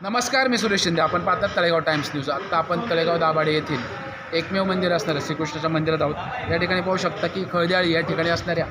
नमस्कार मी सुरेश शिंदे. आपण पाहतात तळेगाव टाइम्स न्यूज. आत्ता आपण तळेगाव दाभाडे येथील एकमेव मंदिर असणारं श्रीकृष्णाच्या मंदिरात आहोत. या ठिकाणी पाहू शकता की खळद्याळी या ठिकाणी असणाऱ्या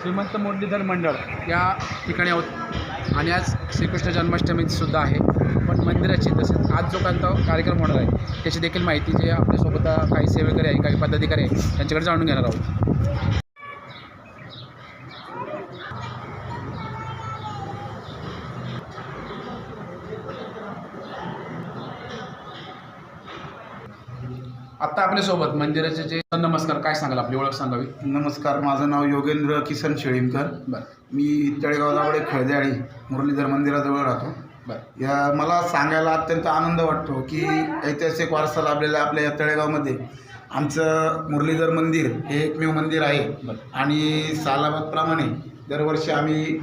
श्रीमंत मुरलीधर मंडळ या ठिकाणी आहोत. आणि आज श्रीकृष्ण जन्माष्टमीसुद्धा आहे. पण मंदिराची तसेच आज जो कोणता कार्यक्रम होणार आहे त्याची देखील माहिती जे आपल्यासोबत काही सेवेकरी आहे काही पदाधिकारी आहे त्यांच्याकडे जाणून घेणार आहोत. आपल्यासोबत मंदिराचे जे नमस्कार. काय सांगाल? आपली ओळख सांगावी. नमस्कार. माझं नाव योगेंद्र किसन शेळीमकर. बरं. मी तळेगाव दावडे खळद्याळी मुरलीधर मंदिराजवळ राहतो. बरं. या मला सांगायला अत्यंत आनंद वाटतो की ऐतिहासिक वारसा लाभलेल्या आपल्या या तळेगावमध्ये. आमचं मुरलीधर मंदिर हे एकमेव मंदिर आहे. बरं. आणि सालाबादप्रमाणे दरवर्षी आम्ही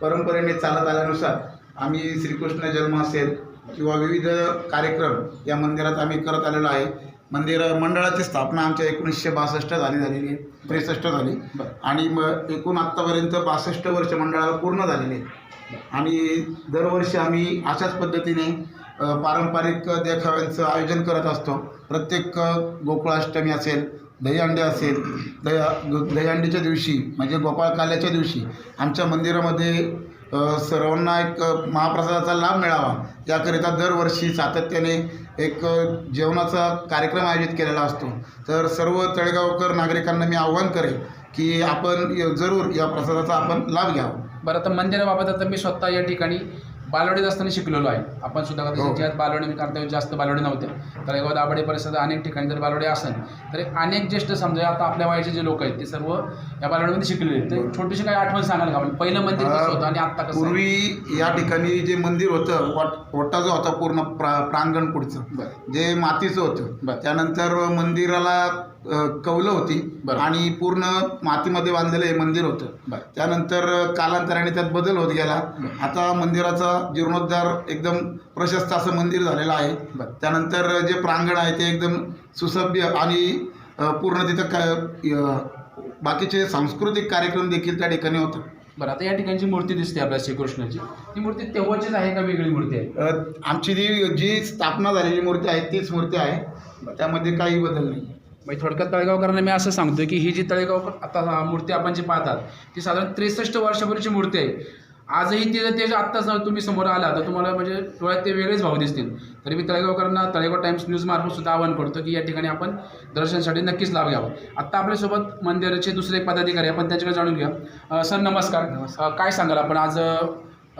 परंपरेने चालत आल्यानुसार आम्ही श्रीकृष्ण जन्म असेल किंवा विविध कार्यक्रम या मंदिरात आम्ही करत आलेलो आहे. मंदिर मंडळाची स्थापना आमच्या एकोणीसशे बासष्ट झाली झालेली आहे. त्रेसष्ट झाली. आणि मग एकूण आत्तापर्यंत बासष्ट वर्ष मंडळाला पूर्ण झालेले आहे. आणि दरवर्षी आम्ही अशाच पद्धतीने पारंपरिक देखाव्यांचं आयोजन करत असतो. प्रत्येक गोकुळाष्टमी असेल दहीहंडी असेल दही दहीहंडीच्या दिवशी म्हणजे गोपाळकाल्याच्या दिवशी आमच्या मंदिरामध्ये सर्वांना एक महाप्रसादाचा लाभ मिळावा. याकरिता दरवर्षी सातत्याने एक जेवणाचा कार्यक्रम आयोजित केलेला असतो. तर सर्व तळेगावकर नागरिकांना मी आव्हान करेन की आपण य- जरूर या प्रसादाचा आपण लाभ घ्यावा. बरं आता मंदिराबाबत आता मी स्वतः या ठिकाणी बालवाडीत असताना शिकलेलो आहे. आपण सुद्धा हो. कसं ज्यात बालवाडी मी करता जास्त बालवाडी नव्हत्या तळेगाव दाभाडे परिसरात अनेक ठिकाणी जर बालवाडी असेल तर अनेक ज्येष्ठ समजा आता आपल्या वयाचे जे लोक आहेत ते सर्व या बालवाडीमध्ये शिकलेले आहेत. ते छोटीशी काही आठवण सांगाल का? म्हणजे पहिलं मंदिर कसं होतं आणि कसं आहे? पूर्वी या ठिकाणी जे मंदिर होतं वाट ओटा जो होता पूर्ण प्रा प्रांगण पुढचं बरं. जे मातीचं होतं बरं. त्यानंतर मंदिराला अ, कौलं होती बरं. आणि पूर्ण मातीमध्ये बांधलेलं हे मंदिर होतं. बरं. त्यानंतर कालांतराने त्यात बदल होत गेला. आता मंदिराचा जीर्णोद्धार एकदम प्रशस्त असं मंदिर झालेलं आहे. त्यानंतर जे प्रांगण आहे ते एकदम सुसभ्य आणि पूर्ण तिथं काय अ, बाकीचे सांस्कृतिक कार्यक्रम देखील त्या ठिकाणी होतात. बरं आता या ठिकाणची मूर्ती दिसते आपल्या श्रीकृष्णाची. ती मूर्ती तेव्हाचीच आहे का वेगळी मूर्ती आहे? आमची जी जी स्थापना झालेली मूर्ती आहे तीच मूर्ती आहे. त्यामध्ये काही बदल नाही. म्हणजे थोडक्यात तळेगावकरांना मी असं सांगतोय की ही जी तळेगाव आता मूर्ती आपण जी पाहतात ती साधारण त्रेसष्ट वर्षापूर्वीची मूर्ती आहे. आजही ती ते आत्ताच तुम्ही समोर आला तर तुम्हाला म्हणजे डोळ्यात ते वेगळेच भाव दिसतील. तरी मी तळेगावकरांना तळेगाव टाइम्स न्यूज मार्फत सुद्धा आवाहन करतो की या ठिकाणी आपण दर्शनासाठी नक्कीच लाभ घ्यावा. आत्ता आपल्यासोबत मंदिराचे दुसरे एक पदाधिकारी आपण त्यांच्याकडे जाणून घेऊया. अ, सर नमस्कार. काय सांगाल आपण? आज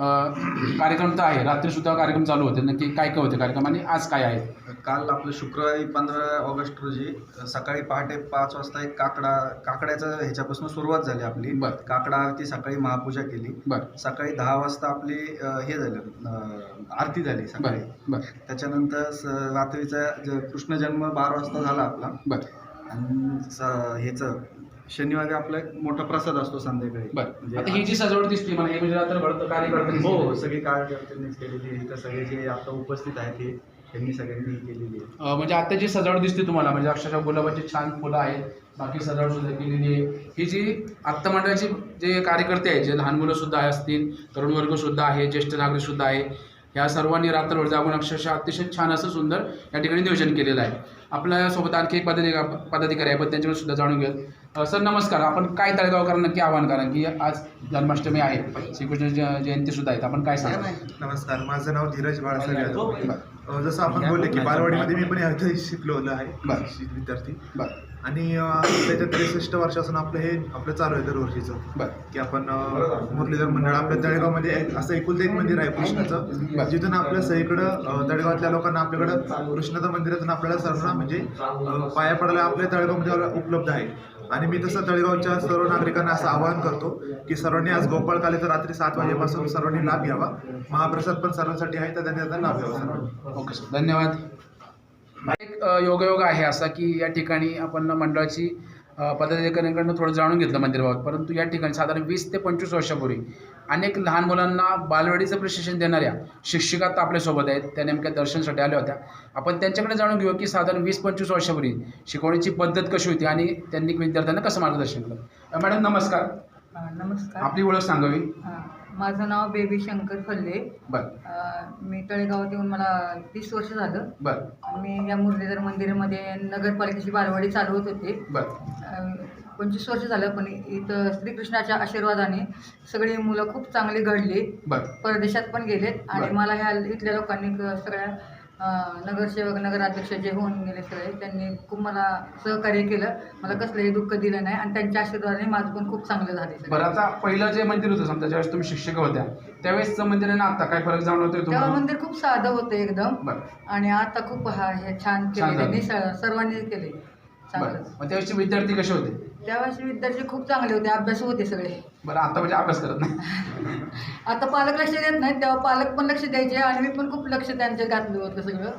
कार्यक्रम तर आहे. रात्रीसुद्धा कार्यक्रम चालू होते. नक्की काय काय होते कार्यक्रम आणि आज काय आहे? काल आपलं शुक्रवारी पंधरा ऑगस्ट रोजी सकाळी पहाटे पाच वाजता एक काकडा काकड्याचं ह्याच्यापासून सुरुवात झाली आपली. बरं. काकडा आरती सकाळी महापूजा केली. बरं. सकाळी दहा वाजता आपली अ, हे झालं अ, आरती झाली सकाळी. बरं बरं. त्याच्यानंतर स- रात्रीचा ज- कृष्ण जन्म बारा वाजता झाला आपला. बरं. आणि स- ह्याचं शनिवारी आपला एक मोठा प्रसाद असतो संध्याकाळी. बरं. म्हणजे आता ही जी सजावट दिसते मला हे म्हणजे रात्रभर कार्यकर्ते हो सगळी कार्यकर्त्यांनीच केलेली आहे इथं सगळे जे आता उपस्थित आहेत ते त्यांनी सगळ्यांनी केलेली आहे अं, म्हणजे आता जी सजावट दिसते तुम्हाला म्हणजे अक्षरशः गुलाबाची छान फुलं आहेत बाकी सजावट सुद्धा केलेली आहे. ही जी आत्ता मंडळाची जे कार्यकर्ते आहेत जे लहान मुलं सुद्धा असतील तरुण वर्ग सुद्धा आहे ज्येष्ठ नागरिक सुद्धा आहे या सर्वांनी रात्रभर जागून अक्षरशः अतिशय छान असं सुंदर या ठिकाणी नियोजन केलेलं आहे. आपल्यासोबत आणखी एक पदाधिकारी पदाधिकारी आहे पण त्यांच्याकडे सुद्धा जाणून घेऊयात. अं, सर नमस्कार. आपण काय तळेगावकरांना नक्की आवाहन करा की आज जन्माष्टमी आहे. श्रीकृष्ण जयंती सुद्धा आहेत आपण काय सांगा नमस्कार. माझं नाव धीरज बाळासाहेब यादव. जसं आपण बोलले की बालवाडीमध्ये मी पण अर्ध शिकलेलो आहे विद्यार्थी. बरं. आणि आपल्या त्रेसष्ट वर्षापासून आपलं हे आपलं चालू आहे दरवर्षीचं. की आपण मुरलीधर मंडळ आपल्या तळेगावमध्ये असं एकुलतं एक मंदिर आहे कृष्णाचं. जिथून आपल्या सगळीकडं तळेगावातल्या लोकांना आपल्याकडं कृष्णाचं मंदिरातून आपल्याला सर्वांना म्हणजे पाया पडायला आपल्या तळेगावमध्ये उपलब्ध आहे. आणि मी तसं तळेगावच्या सर्व नागरिकांना असं आवाहन करतो की सर्वांनी आज गोपाळ कालेचा रात्री सात वाजेपासून सर्वांनी लाभ घ्यावा. महाप्रसाद पण सर्वांसाठी आहे तर त्यांनी त्याचा लाभ घ्यावा. सर्वांनी ओके धन्यवाद. एक योगायोग आहे असा की या ठिकाणी आपण मंडळाची पदाधिकाऱ्यांकडनं थोडं जाणून घेतलं मंदिराबाबत. परंतु या ठिकाणी साधारण वीस ते पंचवीस वर्षापूर्वी अनेक लहान मुलांना बालवाडीचं प्रशिक्षण देणाऱ्या शिक्षिका आपल्यासोबत आहेत. त्या नेमक्या दर्शनासाठी आल्या होत्या. आपण त्यांच्याकडे जाणून घेऊ की साधारण वीस पंचवीस वर्षापूर्वी शिकवण्याची पद्धत कशी होती आणि त्यांनी विद्यार्थ्यांना कसं मार्गदर्शन केलं? मॅडम नमस्कार. नमस्कार. आपली ओळख सांगावी? माझं नाव बेबी शंकर फल्ले. बर. अ, मी तळेगावात येऊन मला तीस वर्ष झालं. बर. मी या मुरलीधर मंदिरामध्ये नगरपालिकेची बालवाडी चालवत होते. बर. अ, पंचवीस वर्ष झालं पण इथं श्रीकृष्णाच्या आशीर्वादाने सगळी मुलं खूप चांगली घडली. बर. परदेशात पण गेलेत. आणि बरं. मला ह्या इथल्या लोकांनी क- सगळ्या नगरसेवक नगराध्यक्ष जे होऊन गेले सगळे त्यांनी खूप मला सहकार्य केलं. मला कसलंही दुःख दिलं नाही आणि त्यांच्या आशीर्वादाने माझं पण खूप चांगलं झाले बरं आता पहिलं जे मंदिर होतं समजा ज्यावेळेस तुम्ही शिक्षक होत्या त्यावेळेसचं मंदिर आणि आता काय फरक जाणवतोय तेव्हा मंदिर खूप साधं होतं एकदम. आणि आता खूप हा हे छान छान केले सर्वांनी केले बरं. मग त्यावेळेसचे विद्यार्थी कसे होते? त्यावेळेस विद्यार्थी खूप चांगले होते अभ्यास होते सगळे. बरं आता म्हणजे अभ्यास करत नाही. आता पालक लक्ष देत नाहीत तेव्हा पालक पण लक्ष द्यायचे आणि मी पण खूप लक्ष त्यांच्या घातलं होतं सगळं.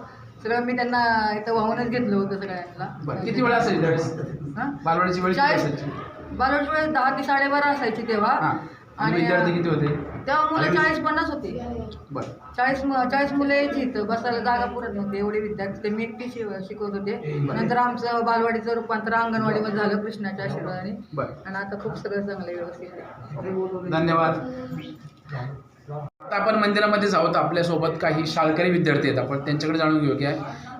सगळं मी त्यांना इथं वाहूनच घेतलं होतं सगळ्यांना. बरं किती वेळ असेल त्यावेळेस? हां? बालवाडीची वेळ किती चाळीस असायची? बालवाडीची वेळ दहा ते साडेबारा असायची तेव्हा. हां. आणि आणि विद्यार्थी किती होते? तेव्हा मुलं चाळीस पन्नास होते. बरं. चाळीस मु- चाळीस मुलं यायची इथं बसायला जागा पुरत नव्हती एवढे विद्यार्थी. ते मी एकटी शिव शिकवत होते. नंतर आमचं बालवाडीचं रूपांतर अंगणवाडीमध्ये झालं कृष्णाच्या आशीर्वादाने. बरं. आणि आता खूप सगळं चांगलं व्यवस्थित आहे. धन्यवाद. आता आपण मंदिरामध्ये आहोत आपल्यासोबत काही शाळकरी विद्यार्थी आहेत. आपण त्यांच्याकडे जाणून घेऊ की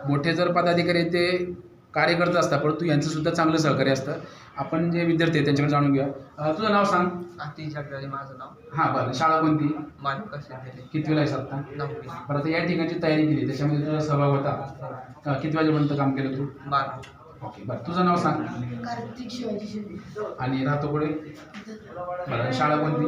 मोठे जर पदाधिकारी ते कार्यकर्ते असतात परंतु यांचं सुद्धा चांगलं सहकार्य असतं. आपण जे विद्यार्थी आहेत त्यांच्याकडे जाणून घेऊया. अं, तुझं नाव सांग. अति जगदाळे माझं नाव. हां बरं. शाळा कोणती? मानव कसे केले किती वेळा आहेस आत्ता नववी. बरं आता या ठिकाणची तयारी केली त्याच्यामध्ये तुझा सहभाग होता. अं, किती वाजेपर्यंत काम केलं तू? बारा. ओके बरं. तुझं नाव सांग. कार्तिक शिवाजी शिंदे. आणि राहतो पुढे बरं शाळा कोणती?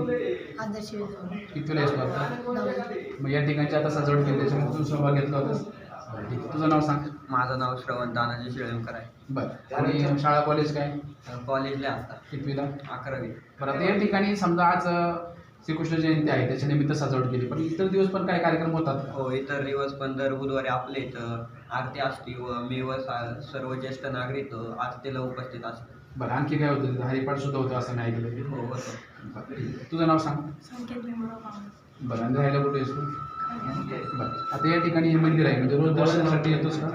आदर्श विद्यालय किती वेळा आहेस तू आता? नववी. मग या ठिकाणची आता सजावट केली त्याच्यामध्ये तू सहभाग घेतला होतास. बरं, ठीक आहे. तुझं नाव सांग. माझं नाव श्रवण तानाजी शिळेमकर आहे. बरं आणि शाळा कॉलेज काय? कॉलेजला आता. कितवीला? अकरावी. बरं आता या ठिकाणी समजा आज अं, श्रीकृष्ण जयंती आहे त्याच्या निमित्त सजावट केली. पण इतर दिवस पण काय कार्यक्रम होतात? का? हो इतर दिवस पण दर बुधवारी आपल्या इथं आरती असते व मी व सा- सर्व ज्येष्ठ नागरिक आरतीला उपस्थित असतात. बरं आणखी काय होतं तिथं? हरिपाठ सुद्धा होतं असं ऐकलं. की. हो होतं. बरं, ठीक आहे. तुझं नाव सांग. संकेत भीमराव कांबळे बरं आणि राहायला कुठे आहेस तू? बरं. आता या ठिकाणी हे मंदिर आहे म्हणजे रोज दर्शनासाठी येतोस का?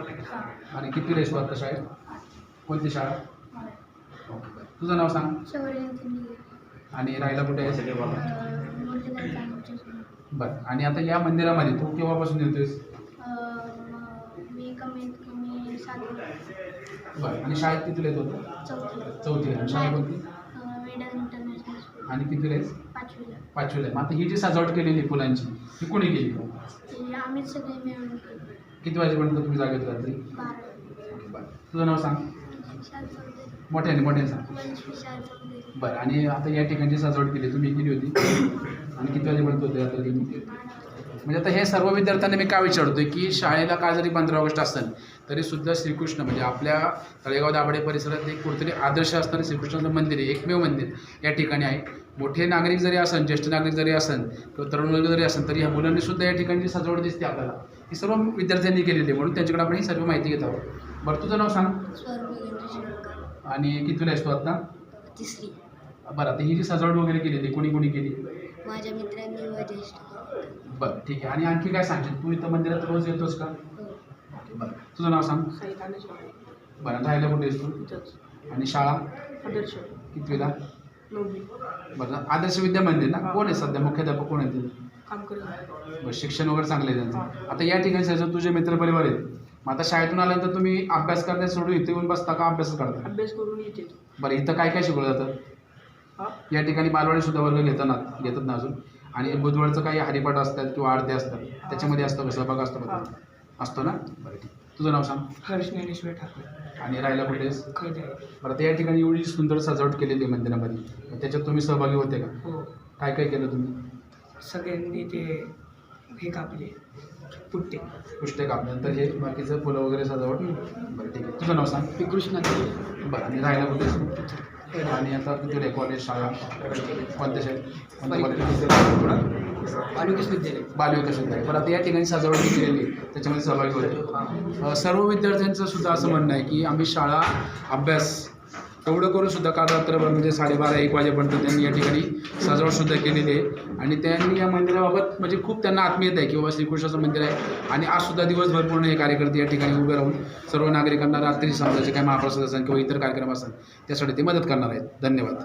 आणि किती रेस आता शाळेत? कोणती शाळा? ओके बरं. तुझं नाव सांग. आणि राहायला कुठे सोबत. बरं. आणि आता या मंदिरामध्ये तू केव्हापासून येतोयस? बरं. आणि शाळेत कितीला येत होतं? चौथी. चौथीला आणि शाळा कोणती? आणि कितीला आहेस पाचवीला आहे. मग आता ही जी सजावट केलेली फुलांची ही कोणी केली ते आम्हीच सगळे मिळून केलं. किती वाजेपर्यंत तुम्ही जागेत रात्री बारा. ओके बरं. तुझं नाव सांग. चौधरी मोठ्याने मोठ्याने सांग. चौधरी बरं आणि आता या ठिकाणची सजावट केली तुम्ही केली होती. आणि किती वाजेपर्यंत होते आता तुम्ही? म्हणजे आता हे सर्व विद्यार्थ्यांना मी का विचारतोय की शाळेला का जरी पंधरा ऑगस्ट असेल तरी सुद्धा श्रीकृष्ण म्हणजे आपल्या तळेगाव दाभाडे परिसरात एक कुठेतरी आदर्श असणारे श्रीकृष्णाचं मंदिर आहे एकमेव मंदिर या ठिकाणी आहे. मोठे नागरिक जरी असन ज्येष्ठ नागरिक जरी असन किंवा तरुण वर्ग जरी असेल तरी ह्या मुलांनी सुद्धा या ठिकाणची सजावट दिसते आपल्याला. ही सर्व विद्यार्थ्यांनी केलेली आहे म्हणून त्यांच्याकडे आपण ही सर्व माहिती घेत आहोत. बरं तुझं नाव सांग. आणि कितवीला आहेस तू आता? तिसरी. बरं आता ही जी सजावट वगैरे केलेली कोणी कोणी केली? माझ्या मित्रांनी व ज्येष्ठ बरं ठीक आहे. आणि आणखी काय सांगशील? तू इथं मंदिरात रोज येतोस का? हो. बरं तुझं नाव सांग. बरं राहायला कुठे आहेस तू? आणि शाळा? कितवीला? बरं आदर्श विद्या मंदिर ना? कोण आहे सध्या? मुख्याध्यापक कोण आहे तिथे? बरं शिक्षण वगैरे चांगलं आहे त्यांचं. आता या ठिकाणी सर तुझे मित्रपरिवार आहेत. मग आता शाळेतून आल्यानंतर तुम्ही अभ्यास करता सोडून इथे येऊन बसता का अभ्यास करता अभ्यास करून येते बरं इथं काय काय शिकवलं हा? जातं या ठिकाणी बालवाडी सुद्धा वर्ग घेतात घेतात ना अजून? आणि बुधवारचं काही हरिपाठ असतात किंवा आरती असतात त्याच्यामध्ये असतो का? सहभाग असतो का असतो ना? बरं ठीक. तुझं नाव सांग. हर्ष ज्ञानेश्वर ठाकरे. आणि राहायला कुठेस बरं आता या ठिकाणी एवढी सुंदर सजावट केलेली आहे मंदिरामध्ये. त्याच्यात तुम्ही सहभागी होते का? हो. काय काय केलं तुम्ही? सगळ्यांनी ते हे कापले. पुट्टे. पुष्टे कापल्यानंतर हे बाकीचं फुलं वगैरे सजावट. बरं ठीक आहे. तुझं नाव सांग. ते कृष्णा. बरं आणि राहायला कुठेस आणि आता किती कॉलेज शाळा कोणत्या विद्यालय. बालविकास विद्यालय. बरं आता या ठिकाणी सजावट केलेली त्याच्यामध्ये सहभागी होते. सर्व विद्यार्थ्यांचं सुद्धा असं म्हणणं आहे की आम्ही शाळा अभ्यास तेवढं करून सुद्धा काल रात्रभर म्हणजे साडेबारा एक वाजेपर्यंत त्यांनी या ठिकाणी सजावट सुद्धा केलेली आहे. आणि त्यांनी या मंदिराबाबत म्हणजे खूप त्यांना आत्मीयता आहे की बाबा श्रीकृष्णाचं मंदिर आहे. आणि आज सुद्धा दिवसभर पूर्ण हे कार्यकर्ते या ठिकाणी उभे राहून सर्व नागरिकांना रात्री समजायचे काही महाप्रसाद असेल किंवा इतर कार्यक्रम असेल त्यासाठी ते मदत करणार आहेत. धन्यवाद.